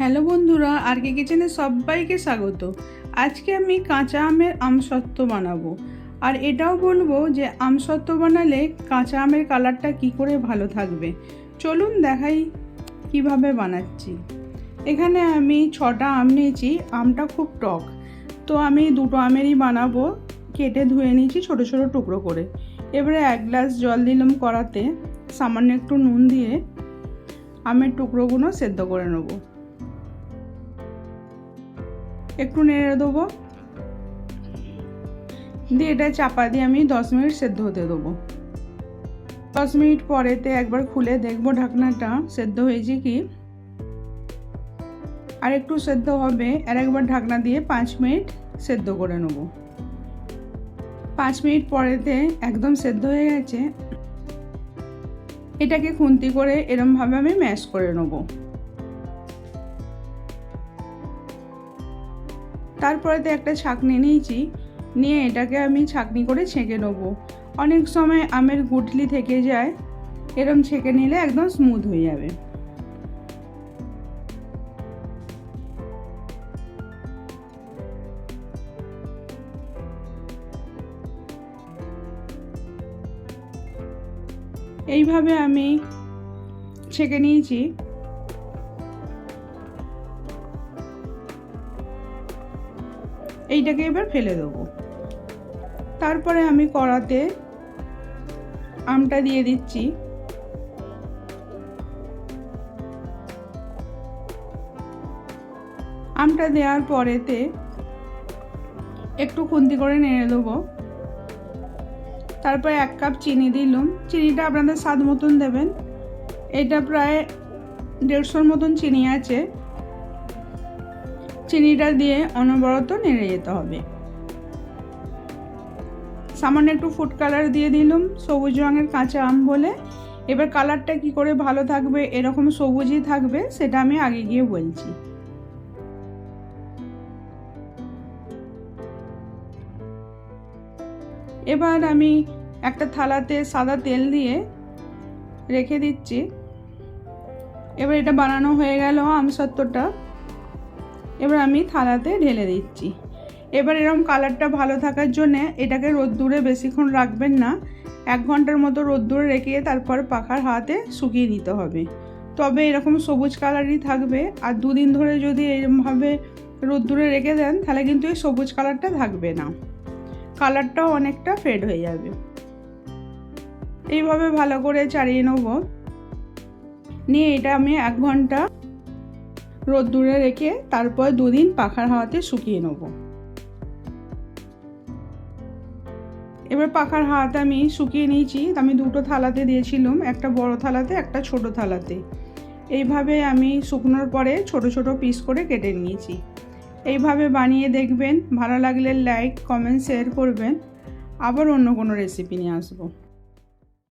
Hello বন্ধুরা আর কে কিচেনে সবাইকে স্বাগত। আজকে আমি কাঁচা আমের আমসত্ত্ব বানাবো। আর এটাও বলব যে আমসত্ত্ব বানালে কাঁচা আমের কালারটা কি করে ভালো থাকবে। চলুন দেখাই কীভাবে বানাচ্ছি। এখানে আমি ছটা আম নিয়েছি, আমটা খুব টক। তো আমি দুটো আমেরই বানাবো, কেটে ধুয়ে নিয়েছি ছোটো ছোটো টুকরো করে। এবারে এক গ্লাস জল দিলাম কড়াতে, সামান্য একটু নুন দিয়ে আমের টুকরোগুলো সেদ্ধ করে নেব। একটু নেড়ে দেবো। দিয়ে এটা চাপা দিয়ে আমি দশ মিনিট সেদ্ধ হতে দেবো। দশ মিনিট পরেতে একবার খুলে দেখব ঢাকনাটা সেদ্ধ হয়েছে কি। আর একটু সেদ্ধ হবে, আর একবার ঢাকনা দিয়ে পাঁচ মিনিট সেদ্ধ করে নেব। পাঁচ মিনিট পরেতে একদম সেদ্ধ হয়ে গেছে। এটাকে খুন্তি করে এরমভাবে আমি ম্যাশ করে নেব। তারপরেতে একটা ছাঁকনি নিয়েছি। নিয়ে এটাকে আমি ছাঁকনি করে ছেঁকে নেব। অনেক সময় আমের গুটলি থেকে যায়, এরম ছেঁকে নিলে একদম স্মুথ হয়ে যাবে। এইভাবে আমি ছেঁকে নিয়েছি। এইটাকে এবার ফেলে দেবো। তারপরে আমি কড়াতে আমটা দিয়ে দিচ্ছি। আমটা দেওয়ার পরেতে একটু খুন্তি করে নেড়ে দেবো। তারপরে এক কাপ চিনি দিলুম। চিনিটা আপনাদের স্বাদ মতন দেবেন। এটা প্রায় দেড়শোর মতন চিনি আছে। চিনিটা দিয়ে অনবরত নেড়ে যেতে হবে। সামান্য একটু ফুড কালার দিয়ে দিলাম, সবুজ রঙের কাঁচা আম বলে। এবার কালারটা কি করে ভালো থাকবে, এরকম সবুজই থাকবে, সেটা আমি আগে গিয়ে বলছি। এবার আমি একটা থালাতে সাদা তেল দিয়ে রেখে দিচ্ছি। এবার এটা বানানো হয়ে গেল আমসত্ত্বটা এবার আমি থালাতে ঢেলে দিচ্ছি। এবার এরকম কালারটা ভালো থাকার জন্যে এটাকে রোদ্দুরে বেশিক্ষণ রাখবেন না। এক ঘণ্টার মতো রোদ্দুরে রেখে তারপর পাখার হাতে শুকিয়ে নিতে হবে। তবে এরকম সবুজ কালারই থাকবে। আর দুদিন ধরে যদি এরকমভাবে রোদ্দুরে রেখে দেন, তাহলে কিন্তু এই সবুজ কালারটা থাকবে না। কালারটাও অনেকটা ফেড হয়ে যাবে। এইভাবে ভালো করে চাড়িয়ে নেব। নিয়ে এটা আমি এক ঘণ্টা রোদ্দুরে রেখে তারপর দুদিন পাখার হাওয়াতে শুকিয়ে নেব। এবার পাখার হাওয়াতে আমি শুকিয়ে নিয়েছি। আমি দুটো থালাতে দিয়েছিলাম, একটা বড় থালাতে, একটা ছোট থালাতে। এইভাবে আমি শুকনোর পরে ছোট ছোট পিস করে কেটে নিয়েছি। এইভাবে বানিয়ে দেখবেন, ভালো লাগলে লাইক কমেন্ট শেয়ার করবেন। আবার অন্য কোনো রেসিপি নিয়ে আসব।